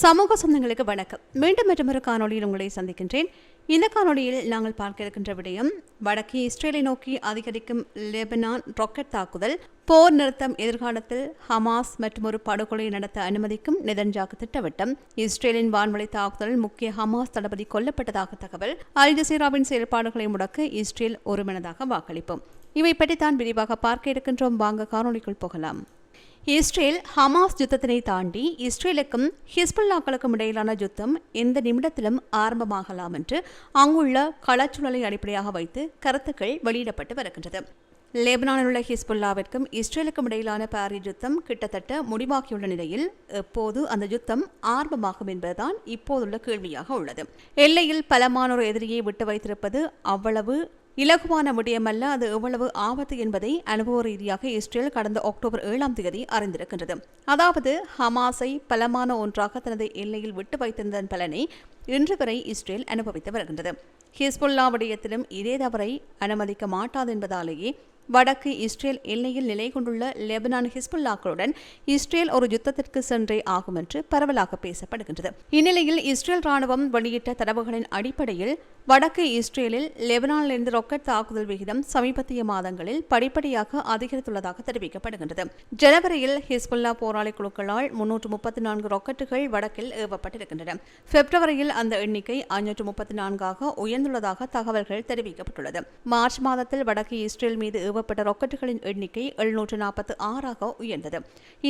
சமூக சொந்தங்களுக்கு வணக்கம். மீண்டும் மற்றொரு காணொளியில் உங்களை சந்திக்கின்றேன். இந்த காணொலியில் நாங்கள் பார்க்க இருக்கின்ற விடயம் வடக்கே இஸ்ரேலை நோக்கி அதிகரிக்கும் லெபனான் ராக்கெட் தாக்குதல் போர் நிறுத்தம் எதிர்காலத்தில் ஹமாஸ் மற்றும் ஒரு படுகொலை நடத்த அனுமதிக்கும் நெதன்ஜாக்கு திட்டவட்டம் இஸ்ரேலின் வான்வழி தாக்குதலில் முக்கிய ஹமாஸ் தளபதி கொல்லப்பட்டதாக தகவல் அல் ஜசீராவின் செயல்பாடுகளை முடக்க இஸ்ரேல் ஒருமனதாக வாக்களிப்போம். இவை பற்றி தான் விரிவாக பார்க்க இருக்கின்றோம். வாங்க காணொளிக்குள் போகலாம். இஸ்ரேல் ஹமாஸ் யுத்தத்தினை தாண்டி இஸ்ரேலுக்கும் ஹிஸ்புல்லாக்களுக்கும் இடையிலான யுத்தம் எந்த நிமிடத்திலும் ஆரம்பமாகலாம் என்று அங்குள்ள களச்சூழலை அடிப்படையாக வைத்து கருத்துக்கள் வெளியிடப்பட்டு வருகின்றது. லெபனானில் உள்ள ஹிஸ்புல்லாவிற்கும் இஸ்ரேலுக்கும் இடையிலான பாரி யுத்தம் கிட்டத்தட்ட முடிவாகியுள்ள நிலையில் எப்போது அந்த யுத்தம் ஆரம்பமாகும் என்பதுதான் இப்போதுள்ள கேள்வியாக உள்ளது. எல்லையில் பலமானோர் எதிரியை விட்டு வைத்திருப்பது அவ்வளவு இலகுவான விடயமல்ல அது எவ்வளவு ஆபத்து என்பதை அனுபவ ரீதியாக இஸ்ரேல் கடந்த அக்டோபர் ஏழாம் தேதி அறிந்திருக்கின்றது. அதாவது ஹமாஸை பலமான ஒன்றாக தனது எல்லையில் விட்டு வைத்திருந்ததன் பலனை இன்று வரை இஸ்ரேல் அனுபவித்து வருகின்றது. ஹிஸ்புல்லா விடயத்திலும் இதே தவறை அனுமதிக்க மாட்டாது என்பதாலேயே வடக்கு இஸ்ரேல் எல்லையில் நிலை கொண்டுள்ள லெபனான் ஹிஸ்புல்லாக்களுடன் இஸ்ரேல் ஒரு யுத்தத்திற்கு சென்றே ஆகும் என்று பரவலாக பேசப்படுகின்றது. இந்நிலையில் இஸ்ரேல் ராணுவம் வெளியிட்ட தரவுகளின் அடிப்படையில் வடக்கு இஸ்ரேலில் லெபனானிலிருந்து ரொக்கெட் தாக்குதல் விகிதம் சமீபத்திய மாதங்களில் படிப்படியாக அதிகரித்துள்ளதாக தெரிவிக்கப்படுகின்றது. ஜனவரியில் ஹிஸ்புல்லா போராளி குழுக்களால் முன்னூற்று முப்பத்தி நான்கு ராக்கெட்டுகள் வடக்கில் ஏவப்பட்டிருக்கின்றன. பிப்ரவரியில் அந்த எண்ணிக்கை ஐநூற்று முப்பத்தி நான்காக உயர்ந்துள்ளதாக தகவல்கள் தெரிவிக்கப்பட்டுள்ளது. மார்ச் மாதத்தில் வடக்கு இஸ்ரேல் மீது ஏவப்பட்ட ராக்கெட்டுகளின் எண்ணிக்கை எழுநூற்று நாற்பத்தி ஆறாக உயர்ந்தது.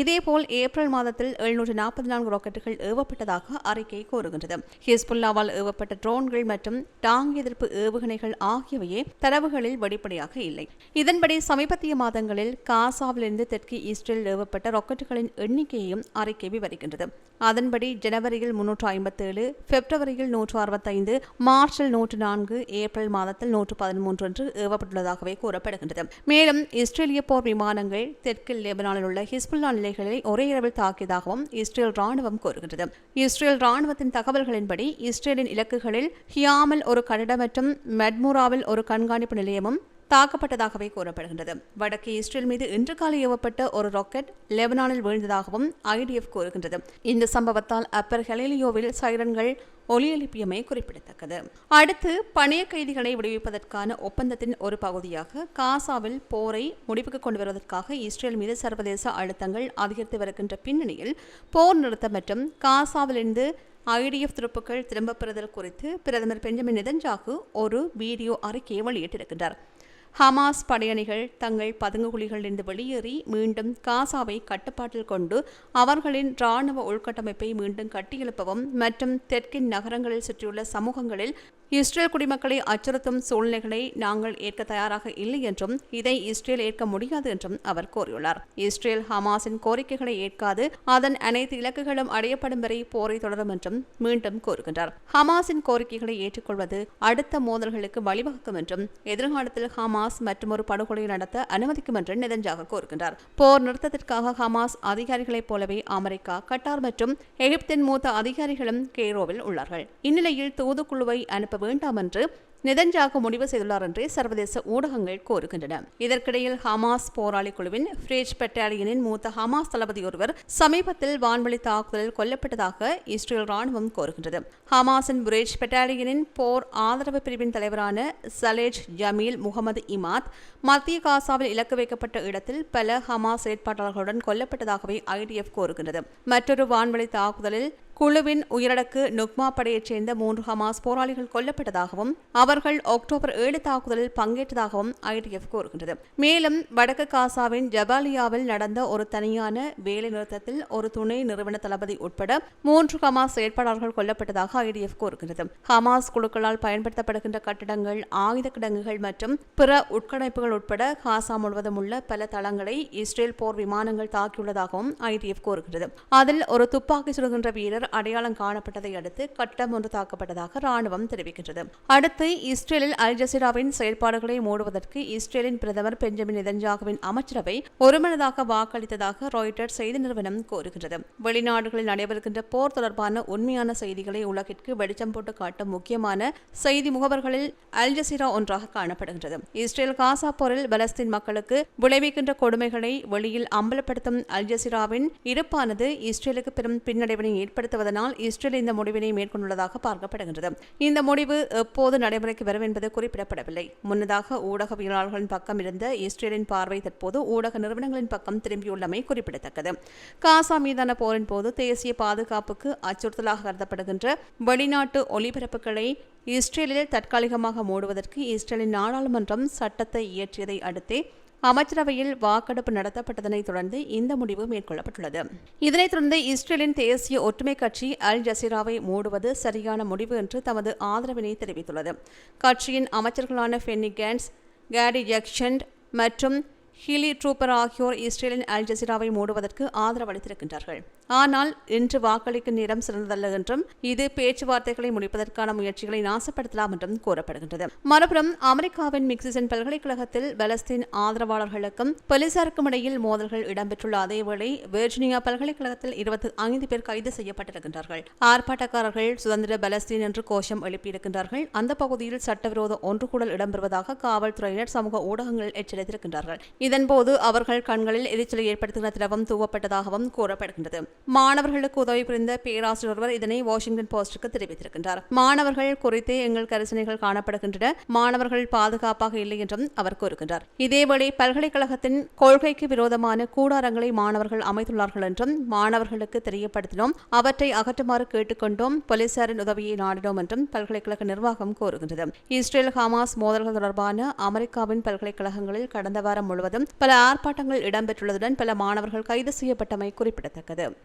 இதேபோல் ஏப்ரல் மாதத்தில் எழுநூற்று நாற்பத்தி நான்கு ராக்கெட்டுகள் ஏவப்பட்டதாக அறிக்கை கூறுகின்றது. ஹிஸ்புல்லாவால் ஏவப்பட்ட ட்ரோன்கள் மற்றும் டாங் எதிர்ப்பு ஏவுகணைகள் ஆகியவையே தரவுகளில் வெளிப்படையாக இல்லை. இதன்படி சமீபத்திய மாதங்களில் காசாவிலிருந்து தெற்கு ஈஸ்டில் ஏவப்பட்ட ராக்கெட்டுகளின் எண்ணிக்கையையும் அறிக்கை விவரிக்கின்றது அதன்படி ஜனவரியில் முன்னூற்று ஐம்பத்தேழு பிப்ரவரியில் நூற்று அறுபத்தைந்து மார்ச்சில் நூற்று நான்கு ஏப்ரல் மாதத்தில் நூற்று பதிமூன்று என்று ஏவப்பட்டுள்ளதாகவே கூறப்படுகின்றது. மேலும் இஸ்ரேலிய போர் விமானங்கள் தெற்கு லெபனானில் உள்ள ஹிஸ்புல்லா நிலைகளை ஒரே இரவில் தாக்கியதாகவும் இஸ்ரேல் ராணுவம் கூறுகின்றது. இஸ்ரேல் ராணுவத்தின் தகவல்களின்படி இஸ்ரேலின் இலக்குகளில் ஹியாமில் ஒரு கட்டடம் மற்றும் மெட்மூராவில் ஒரு கண்காணிப்பு நிலையமும் தாக்கப்பட்டதாகவே கூறப்படுகின்றது. வடக்கு இஸ்ரேல் மீது இன்று காலை ஏவப்பட்ட ஒரு ராக்கெட் லெபனானில் வீழ்ந்ததாகவும் ஐடிஎஃப் கூறுகின்றது. இந்த சம்பவத்தால் அப்பர் ஹெலிலியோவில் சைரன்கள் ஒலி எழுப்பியமை குறிப்பிடத்தக்கது. அடுத்து பணைய கைதிகளை விடுவிப்பதற்கான ஒப்பந்தத்தின் ஒரு பகுதியாக காசாவில் போரை முடிவுக்கு கொண்டு வருவதற்காக இஸ்ரேல் மீது சர்வதேச அழுத்தங்கள் அதிகரித்து வருகின்ற பின்னணியில் போர் நிறுத்தம் மற்றும் காசாவிலிருந்து ஐடிஎஃப் துருப்புக்கள் திரும்பப் பெறுதல் குறித்து பிரதமர் பெஞ்சமின் நெதன்ஜாகு ஒரு வீடியோ அறிக்கையை வெளியிட்டிருக்கின்றார். ஹமாஸ் படையணிகள் தங்கள் பதுங்குகுழிகளிலிருந்து வெளியேறி மீண்டும் காசாவை கட்டுப்பாட்டில் கொண்டு அவர்களின் இராணுவ உள்கட்டமைப்பை மீண்டும் கட்டியெழுப்பவும் மற்றும் தெற்கின் நகரங்களில் சுற்றியுள்ள சமூகங்களில் இஸ்ரேல் குடிமக்களை அச்சுறுத்தும் சூழ்நிலைகளை நாங்கள் ஏற்க தயாராக இல்லை என்றும் இதை இஸ்ரேல் ஏற்க முடியாது என்றும் அவர் கூறியுள்ளார். இஸ்ரேல் ஹமாஸின் கோரிக்கைகளை ஏற்காது அதன் அனைத்து இலக்குகளும் அடையப்படும் வரை போரை தொடரும் என்றும் மீண்டும் கூறுகின்றார். ஹமாஸின் கோரிக்கைகளை ஏற்றுக்கொள்வது அடுத்த மோதல்களுக்கு வழிவகுக்கும் என்றும் எதிர்காலத்தில் ஹமாஸ் மற்றொரு படுகொலை நடத்த அனுமதிக்கும் என்று நெதஞ்சாக கூறுகின்றார். போர் நிறுத்தத்திற்காக ஹமாஸ் அதிகாரிகளைப் போலவே அமெரிக்கா கட்டார் மற்றும் எகிப்தின் மூத்த அதிகாரிகளும் கெய்ரோவில் உள்ளார்கள். இந்நிலையில் தூதுக்குழுவை அனுப்ப வேண்டாம் என்று நெதன்ஜாகு முடிவு செய்துள்ளார் என்றே சர்வதேச ஊடகங்கள் கூறுகின்றன இதற்கிடையில் ஹமாஸ் போராளி குழுவின் ஃப்ரேஜ் பெட்டாலியனின் மூத்த ஹமாஸ் தளபதி ஒருவர் சமீபத்தில் வான்வழி தாக்குதலில் கொல்லப்பட்டதாக இஸ்ரேல் ராணுவம் கூறுகின்றது ஹமாஸின் புரேஜ் பெட்டாலியனின் போர் ஆதரவு பிரிவின் தலைவரான சலேஜ் ஜமீல் முகமது இமாத் மத்திய காசாவில் இலக்கு வைக்கப்பட்ட இடத்தில் பல ஹமாஸ் செயற்பாட்டாளர்களுடன் கொல்லப்பட்டதாகவே ஐடிஎஃப் கூறுகின்றது மற்றொரு வான்வழி தாக்குதலில் குழுவின் உயரடக்கு நுக்மா படையைச் சேர்ந்த மூன்று ஹமாஸ் போராளிகள் கொல்லப்பட்டதாகவும் அவர்கள் அக்டோபர் ஏழு தாக்குதலில் பங்கேற்றதாகவும் ஐடிஎஃப் கூறுகின்றது. மேலும் வடக்கு காசாவின் ஜபாலியாவில் நடந்த ஒரு தனியான வேலை நிறுத்தத்தில் ஒரு துணை நிறுவன தளபதி உட்பட மூன்று ஹமாஸ் செயற்பாளர்கள் கொல்லப்பட்டதாக ஐடிஎஃப் கூறுகின்றது. ஹமாஸ் குழுக்களால் பயன்படுத்தப்படுகின்ற கட்டடங்கள் ஆயுத கிடங்குகள் மற்றும் பிற உட்கணைப்புகள் உட்பட காசா முழுவதும் உள்ள பல தளங்களை இஸ்ரேல் போர் விமானங்கள் தாக்கியுள்ளதாகவும் ஐடிஎஃப் கூறுகிறது அதில் ஒரு துப்பாக்கி சுடுகின்ற வீரர் அடையாளம் காணப்பட்டதை அடுத்து கட்டம் ஒன்று தாக்கப்பட்டதாக ராணுவம் தெரிவிக்கின்றது. அடுத்து இஸ்ரேலில் அல் ஜசீராவின் செயல்பாடுகளை மூடுவதற்கு இஸ்ரேலின் பிரதமர் பெஞ்சமின் நெதன்ஜாகுவின் அமைச்சரவை ஒருமனதாக வாக்களித்ததாக ராய்டர் செய்தி நிறுவனம் கூறுகின்றது. வெளிநாடுகளில் நடைபெறுகின்ற போர் தொடர்பான உண்மையான செய்திகளை உலகிற்கு வெளிச்சம் போட்டு காட்டும் முக்கியமான செய்தி முகவர்களில் அல் ஜசீரா ஒன்றாக காணப்படுகின்றது. இஸ்ரேல் காசா போரில் பலஸ்தீன் மக்களுக்கு விளைவிக்கின்ற கொடுமைகளை வெளியில் அம்பலப்படுத்தும் அல் ஜசீராவின் இருப்பானது இஸ்ரேலுக்கு பெரும் பின்னடைவினை ஏற்படுத்த அச்சுறுத்துவதனால் இஸ்ரேல் இந்த முடிவினை மேற்கொண்டுள்ளதாக பார்க்கப்படுகின்றது. இந்த முடிவு எப்போது நடைமுறைக்கு வரும் என்பது குறிப்பிடப்படவில்லை. முன்னதாக ஊடகவியலாளர்களின் பக்கம் இருந்த இஸ்ரேலின் பார்வை தற்போது ஊடக நிறுவனங்களின் பக்கம் திரும்பியுள்ளமை குறிப்பிடத்தக்கது. காசா மீதான போரின் போது தேசிய பாதுகாப்புக்கு அச்சுறுத்தலாக கருதப்படுகின்ற வெளிநாட்டு ஒலிபரப்புகளை இஸ்ரேலில் தற்காலிகமாக மூடுவதற்கு இஸ்ரேலின் நாடாளுமன்றம் சட்டத்தை இயற்றியதை அடுத்தே அமைச்சரவையில் வாக்கெடுப்பு நடத்தப்பட்டதனைத் தொடர்ந்து இந்த முடிவு மேற்கொள்ளப்பட்டுள்ளது. இதனைத் தொடர்ந்து இஸ்ரேலின் தேசிய ஒற்றுமை கட்சி அல் ஜசீராவை மூடுவது சரியான முடிவு என்று தமது ஆதரவினை தெரிவித்துள்ளது. கட்சியின் அமைச்சர்களான ஃபென்னி கேன்ஸ் கேடி ஜக்ஷண்ட் மற்றும் ஹிலி ட்ரூப்பர் ஆகியோர் இஸ்ரேலின் அல் ஜசீராவை மூடுவதற்கு ஆதரவளித்திருக்கின்றார்கள் ஆனால் இன்று வாக்களிக்கும் நேரம் சிறந்ததல்ல என்றும் இது பேச்சுவார்த்தைகளை முடிப்பதற்கான முயற்சிகளை நாசப்படுத்தலாம் என்றும் கூறப்படுகின்றது. மறுபுறம் அமெரிக்காவின் மிக்சிசன் பல்கலைக்கழகத்தில் பலஸ்தீன் ஆதரவாளர்களுக்கும் போலீசாருக்கும் இடையில் மோதல்கள் இடம்பெற்றுள்ள அதேவேளை வெர்ஜினியா பல்கலைக்கழகத்தில் இருபத்தி ஐந்து பேர் கைது செய்யப்பட்டிருக்கின்றார்கள். ஆர்ப்பாட்டக்காரர்கள் சுதந்திர பலஸ்தீன் என்று கோஷம் எழுப்பியிருக்கின்றார்கள். அந்த பகுதியில் சட்டவிரோத ஒன்றுகூடல் இடம்பெறுவதாக காவல்துறையினர் சமூக ஊடகங்கள் எச்சரித்திருக்கின்றார்கள். இதன்போது அவர்கள் கண்களில் எரிச்சலை ஏற்படுத்துகிற திரவம் தூவப்பட்டதாகவும் கூறப்படுகின்றது. மாணவர்களுக்கு உதவி புரிந்த பேராசிரியர் ஒருவர் இதனை வாஷிங்டன் போஸ்டுக்கு தெரிவித்திருக்கின்றார். மாணவர்கள் குறித்து எங்கள் கரிசனைகள் காணப்படுகின்றன. மாணவர்கள் பாதுகாப்பாக இல்லை என்றும் அவர் கூறுகின்றார். இதேவேளை பல்கலைக்கழகத்தின் கொள்கைக்கு விரோதமான கூடாரங்களை மாணவர்கள் அமைத்துள்ளார்கள் என்றும் மாணவர்களுக்கு தெரியப்படுத்தினோம். அவற்றை அகற்றுமாறு கேட்டுக்கொண்டோம். போலீசாரின் உதவியை நாடினோம் என்றும் பல்கலைக்கழக நிர்வாகம் கூறுகின்றது. இஸ்ரேல் ஹமாஸ் மோதல்கள் தொடர்பான அமெரிக்காவின் பல்கலைக்கழகங்களில் கடந்த வாரம் முழுவதும் பல ஆர்ப்பாட்டங்கள் இடம்பெற்றுள்ளதுடன் பல மாணவர்கள் கைது செய்யப்பட்டமை குறிப்பிடத்தக்கது.